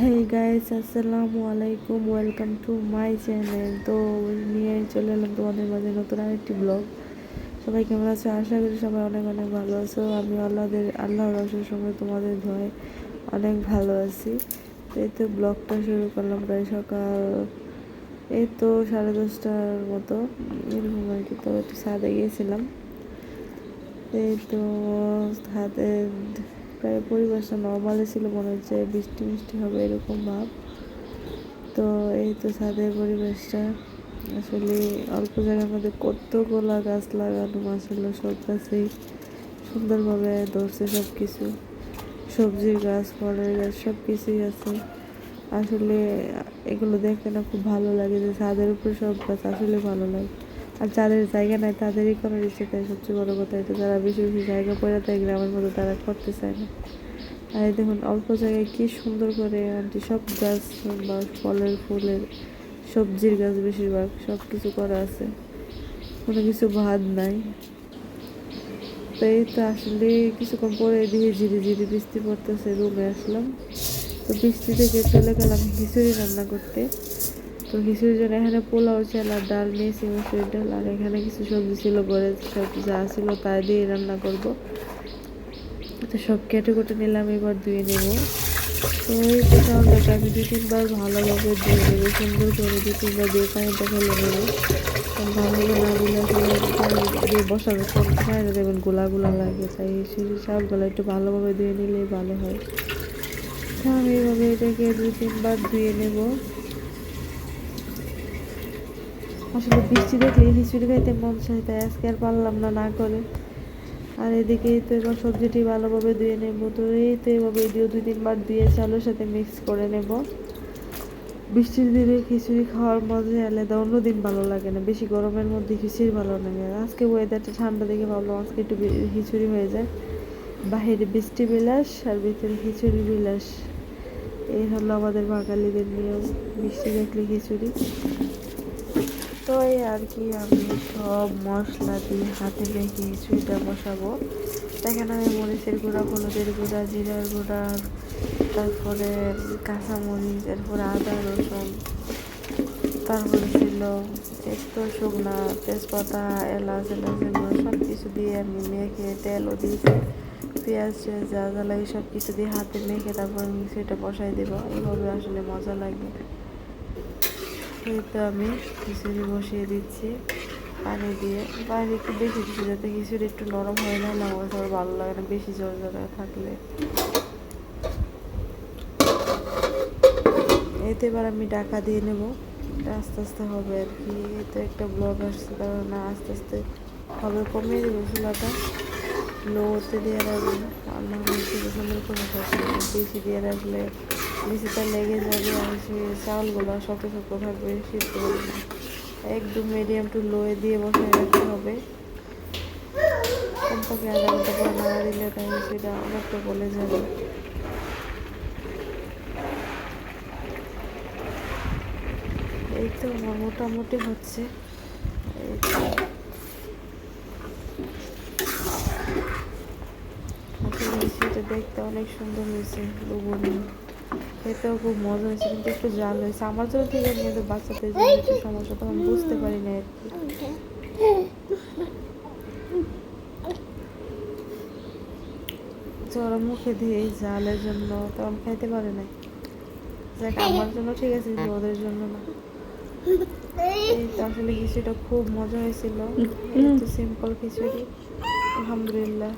Hey guys আসসালামু আলাইকুম welcome to my channel তো নিয়ে চলে এলাম তোমাদের মাঝে নতুন আরেকটি ব্লগ সবাই কেমন আছো? আশা করি সবাই অনেক অনেক ভালো আছো। আমি আল্লাহদের আল্লাহ রসের সঙ্গে তোমাদের ভয় অনেক ভালো আছি। এই তো ব্লগটা শুরু করলাম প্রায় সকাল, এই তো সাড়ে দশটার মতো। এরকম আর কি। তো একটু ছাদে গিয়েছিলাম। এই তো হাতে প্রায় পরিবেশটা নর্মালি ছিল, মনে হচ্ছে বৃষ্টি মিষ্টি হবে এরকম ভাব। তো এই তো ছাদের পরিবেশটা। আসলে অল্প জায়গার মধ্যে কতগুলা গাছ লাগানো আসলে সব গাছেই সুন্দরভাবে ধরছে সব কিছু সবজির গাছ, ফলের গাছ সব কিছুই আছে। আসলে এগুলো দেখতে না খুব ভালো লাগে যে ছাদের উপরে সব গাছ আসলে ভালো লাগে। আর যাদের জায়গা নাই, তাদেরই করার ইচ্ছে তাই সবচেয়ে বড় কথা এটা, যারা বেশি বেশি জায়গা পড়ে থাকে গ্রামের মধ্যে তারা করতে চায় না। আর দেখুন, অল্প জায়গায় কী সুন্দর করে আন্টি সব গাছ, বা ফলের, ফুলের, সবজির গাছ বেশিরভাগ সব কিছু করা আছে। কোনো কিছু ভাত নাই। তো এই তো আসলে কিছুক্ষণ পরে দিয়ে ঝিরি ঝিরি বৃষ্টি পড়তেছে, রুমে আসলাম। তো বৃষ্টি থেকে চলে গেলাম খিচুড়ি রান্না করতে। তো খিচুড়ির জন্য এখানে পোলাও চাল আর ডাল নিয়েছি মসুরির ডাল, আর এখানে কিছু সবজি ছিল ঘরে সব যা ছিল তা দিয়ে রান্না করব। তো সব কেটে নিলাম, এবার ধুয়ে নেব। তো এই চাউলটাকে আমি দু তিনবার ভালোভাবে ধুয়ে নেব, সুন্দর করে দু তিনবার দিয়ে পানিটা ফেলে নেব। ভালোভাবে না দিলে দিয়ে বসাবে পানিটা দেবেন গোলা গোলা লাগে, তাই সেই চাউলগুলো একটু ভালোভাবে ধুয়ে নিলেই ভালো হয়। আমি এইভাবে এটাকে দুই তিনবার ধুয়ে নেব। আসলে বৃষ্টি দেখলে খিচুড়ি খাইতে মন চাই তাই আজকে আর পারলাম না না করে। আর এদিকে তো এবার সবজিটি ভালোভাবে ধুয়ে নেব, তো এই তো এভাবে দিয়েও দুই তিনবার ধুয়ে চালের সাথে মিক্স করে নেব। বৃষ্টির দিনে খিচুড়ি খাওয়ার মজা আলাদা, অন্যদিন ভালো লাগে না, বেশি গরমের মধ্যে খিচুড়ি ভালো লাগে আজকে ওয়েদারটা ঠান্ডা দেখে ভাবলাম আজকে একটু খিচুড়ি হয়ে যায় বাহিরে বৃষ্টি বিলাস আর ভিতরে খিচুড়ি বিলাস। এই হলো আমাদের বাঙালিদের নিয়ম, বৃষ্টি দেখলে খিচুড়ি। তো এই আর কি আমি সব মশলা দিয়ে হাতে মেখে খিচুড়িটা বসাবো। দেখেন আমি মরিচের গুঁড়া, হলুদের গুঁড়া, জিরার গুঁড়া, তারপরে কাঁচামরিচ, এরপরে আদা, রসুন তারপরে ছিল একটু শুকনা তেজপাতা, এলাচ এলাচের গুঁড়ো সব কিছু দিয়ে আমি মেখে তেলও দিয়েছি। পেঁয়াজ যা যা লাগে সব কিছু দিয়ে হাতে মেখে তারপর মিক্সিটা বসাই দেবো। এইভাবে আসলে মজা লাগে। তো আমি খিচুড়ি বসিয়ে দিচ্ছি, পানি দিয়ে। পানি একটু বেশি দিচ্ছি যাতে খিচুড়ি একটু নরম হয়, না না আমার ভালো লাগে না, বেশি জল জল থাকলে। এতে এবার আমি ডাকা দিয়ে নেব। আস্তে আস্তে হবে আর কি। এতে একটা ব্লগ আসছে কারণ আস্তে আস্তে হবে, কমিয়ে দেবো চুলাটা। লোতে দিয়ে রাখব। করে বেশি দিয়ে রাখলে বেশিটা লেগে যাবে আর সে চাউলগুলো শক্ত শক্ত থাকবে সিদ্ধ একদম মিডিয়াম টু লোয়ে দিয়ে বসে রাখতে হবে। কমপক্ষে আধা ঘণ্টা পরে নাড়া দিলে তাই সেটা অনেকটা বলে যাবে। এই তো মোটামুটি হচ্ছে। সেটা দেখতে অনেক সুন্দর হয়েছে লবণী খেতেও খুব মজা হয়েছে, কিন্তু একটু জাল হয়েছে। আমার জন্য ঠিক আছে, কিন্তু বাচ্চাদের জন্য একটু সমস্যা, তখন বুঝতে পারি না আর কি। ওরা মুখে দিয়ে এই জালের জন্য তখন খাইতে পারে না দেখ আমার জন্য ঠিক আছে, কিন্তু ওদের জন্য না। আসলে খিচুড়িটা খুব মজা হয়েছিল। সিম্পল খিচুড়ি, আলহামদুলিল্লাহ।